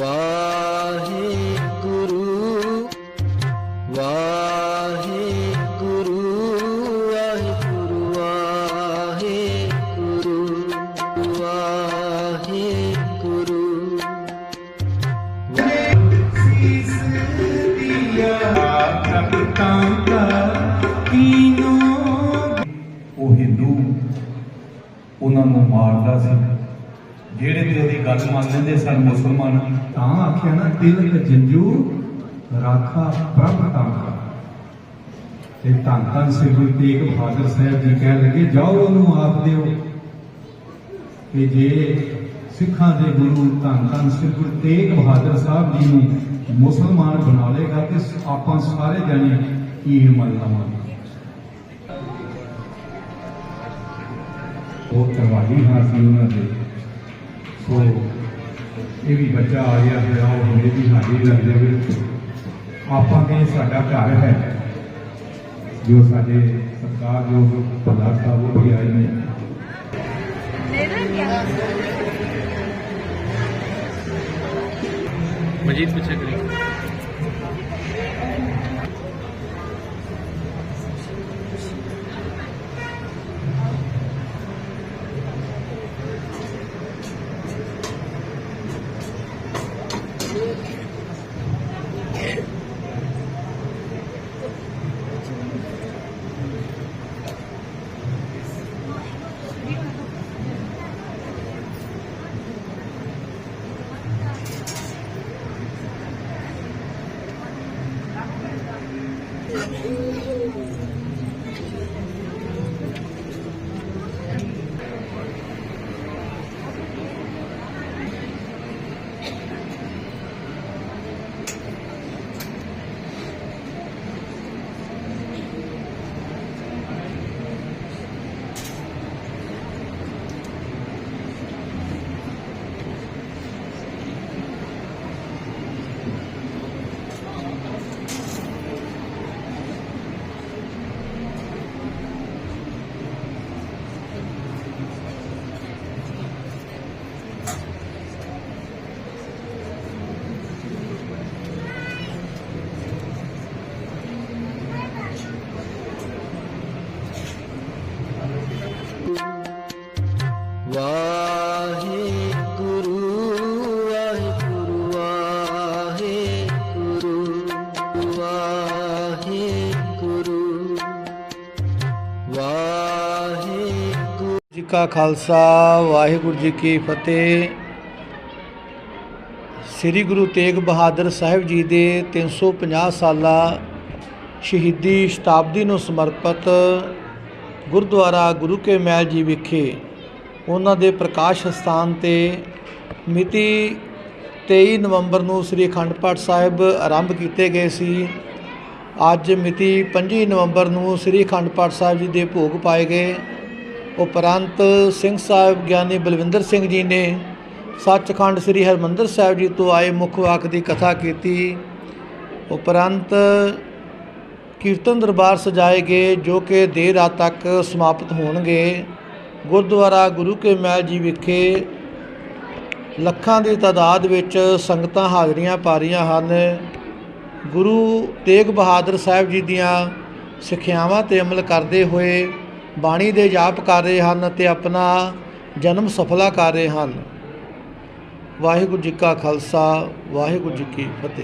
ਵਾਹਿਗੁਰੂ ਉਹਨਾਂ ਨੂੰ ਮਾਰਦਾ ਸੀ। ਜਿਹੜੇ ਤੇ ਉਹਦੀ ਗੱਲ ਮੰਨ ਲੈਂਦੇ ਸਨ ਮੁਸਲਮਾਨ, ਤਾਂ ਆਖਿਆ ਨਾ, ਤਿਲਕ ਜੰਜੂ ਰਾਖਾ ਪ੍ਰਭ ਤਾਂਕਾ ਤੇ ਧੰਨ ਧੰਨ ਸ੍ਰੀ ਗੁਰੂ ਤੇਗ ਬਹਾਦਰ ਸਾਹਿਬ ਜੀ ਕਹਿ ਲਗੇ, ਜਾਓ ਉਹਨੂੰ ਆਪ ਦਿਓ। ਕਿ ਜੇ ਸਿੱਖਾਂ ਦੇ ਗੁਰੂ ਧੰਨ ਧੰਨ ਸ੍ਰੀ ਗੁਰੂ ਤੇਗ ਬਹਾਦਰ ਸਾਹਿਬ ਜੀ ਨੂੰ ਮੁਸਲਮਾਨ ਬਣਾ ਲੇਗਾ ਤੇ ਆਪਾਂ ਸਾਰੇ ਜਾਣੇ ਈਰ ਮੰਨ ਲਵਾਂਗੇ ਉਹ ਕਰਵਾਈ ਹਾਂ ਸੀ ਉਹਨਾਂ ਦੇ ਸੋ ਇਹ ਵੀ ਬੱਚਾ ਆ ਗਿਆ ਹੈ ਆਓ ਹੁਣੇ ਦੀ ਹਾਜ਼ਰੀ ਲੱਗ ਜਾਵੇ ਆਪਾਂ ਕਹਿੰਦੇ ਸਾਡਾ ਘਰ ਹੈ ਜੋ ਸਾਡੇ ਸਰਕਾਰ ਜੋ ਭੱਲਾ ਸਾਹਿਬ ਉਹ ਵੀ ਆਏ ਨੇ ਮਜੀਦ ਪਿੱਛੇ ਕਰੀ ਕਾ ਖਾਲਸਾ, ਵਾਹਿਗੁਰੂ ਜੀ ਕੀ ਫਤਿਹ। ਸ੍ਰੀ ਗੁਰੂ ਤੇਗ ਬਹਾਦਰ ਸਾਹਿਬ ਜੀ ਦੇ 350 ਸਾਲਾ ਸ਼ਹੀਦੀ ਸ਼ਤਾਬਦੀ ਨੂੰ ਸਮਰਪਿਤ ਗੁਰਦੁਆਰਾ ਗੁਰੂ ਕੇ ਮਹਿਲ ਜੀ ਵਿਖੇ ਉਹਨਾਂ ਦੇ ਪ੍ਰਕਾਸ਼ ਸਥਾਨ ਤੇ ਮਿਤੀ 23 ਨਵੰਬਰ ਨੂੰ ਸ੍ਰੀ ਅਖੰਡ ਪਾਠ ਸਾਹਿਬ ਆਰੰਭ ਕੀਤੇ ਗਏ ਸੀ। ਅੱਜ ਮਿਤੀ 25 ਨਵੰਬਰ ਨੂੰ ਸ੍ਰੀ ਅਖੰਡ ਪਾਠ ਸਾਹਿਬ ਜੀ ਦੇ ਭੋਗ ਪਾਏ ਗਏ। ਉਪਰੰਤ ਸਿੰਘ ਸਾਹਿਬ ਗਿਆਨੀ ਬਲਵਿੰਦਰ ਸਿੰਘ ਜੀ ਨੇ ਸੱਚਖੰਡ ਸ੍ਰੀ ਹਰਮੰਦਰ ਸਾਹਿਬ ਜੀ ਤੋਂ ਆਏ ਮੁੱਖ ਵਾਕ ਦੀ ਕਥਾ ਕੀਤੀ। ਉਪਰੰਤ ਕੀਰਤਨ ਦਰਬਾਰ ਸਜਾਏ ਗਏ, ਜੋ ਕਿ ਦੇਰ ਰਾਤ ਤੱਕ ਸਮਾਪਤ ਹੋਣਗੇ। ਗੁਰਦੁਆਰਾ ਗੁਰੂ ਕੇ ਮਹਿਲ ਜੀ ਵਿਖੇ ਲੱਖਾਂ ਦੀ ਤਾਦਾਦ ਵਿੱਚ ਸੰਗਤਾਂ ਹਾਜ਼ਰੀਆਂ ਪਾ ਰਹੀਆਂ ਹਨ। ਗੁਰੂ ਤੇਗ ਬਹਾਦਰ ਸਾਹਿਬ ਜੀ ਦੀਆਂ ਸਿੱਖਿਆਵਾਂ ਤੇ ਅਮਲ ਕਰਦੇ ਹੋਏ ਬਾਣੀ ਦੇ ਜਾਪ ਕਰ ਰਹੇ ਹਨ ਅਤੇ ਆਪਣਾ ਜਨਮ ਸਫਲਾ ਕਰ ਰਹੇ ਹਨ। ਵਾਹਿਗੁਰੂ ਜੀ ਕਾ ਖਾਲਸਾ, ਵਾਹਿਗੁਰੂ ਜੀ ਕੀ ਫਤਿਹ।